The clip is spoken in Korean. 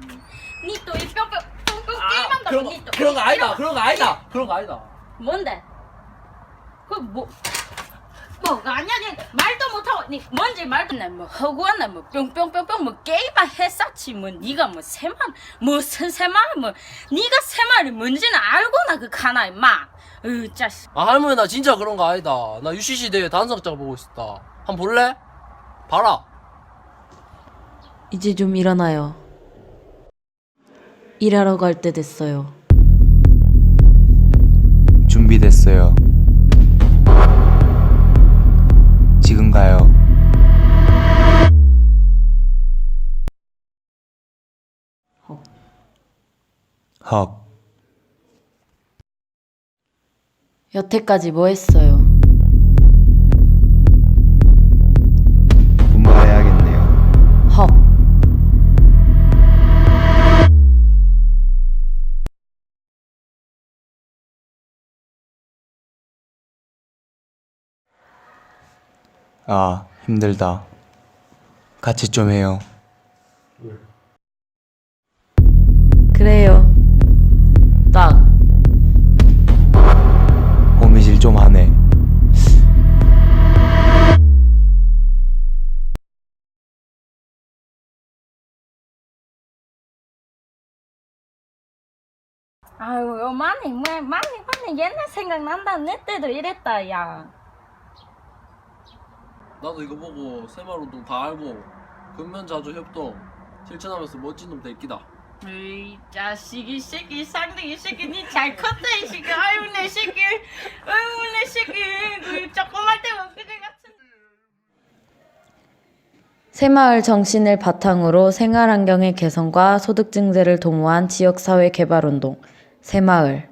뿅뿅 뿅뿅 아, 게임한다 그런 거 니 또. 그런 거 아니다. 이런- 그런 거 아니다. 그런 거 아니다. 뭔데? 그뭐 뭐가 아니야 니 말도 못하고 니 뭔지 말도 나뭐 허구한 나뭐 뿅뿅뿅뿅 뭐 게임만 했었지 뭐 니가 뭐 새말 무슨 새말 뭐 니가 새말이 뭔지는 알고나 그 가나 임마 으 자식 아 할머니 나 진짜 그런 거 아니다. 나 UCC 대회 단상장 보고 있었다. 한번 볼래? 봐라. 이제 좀 일어나요. 일하러 갈 때 됐어요. 준비됐어요. 지금 가요. 헉. 여태까지 뭐 했어요? 아, 힘들다. 같이 좀 해요. 그래요. 딱. 호미질 좀 하네. 아유 요 많이 뭐 많이 많이 옛날 생각난다 내 때도 이랬다 야 나도 이거 보고 새마을 운동 다 알고 근면자주 협동 실천하면서 멋진 놈 될기다. 이 자식이 이 새끼 쌍둥이 이 새끼 니 잘 컸다 이 새끼. 아유 내 새끼. 아유 내 새끼. 그 조그만 때가 그대 같은. 새마을 정신을 바탕으로 생활 환경의 개선과 소득 증대를 도모한 지역사회 개발 운동 새마을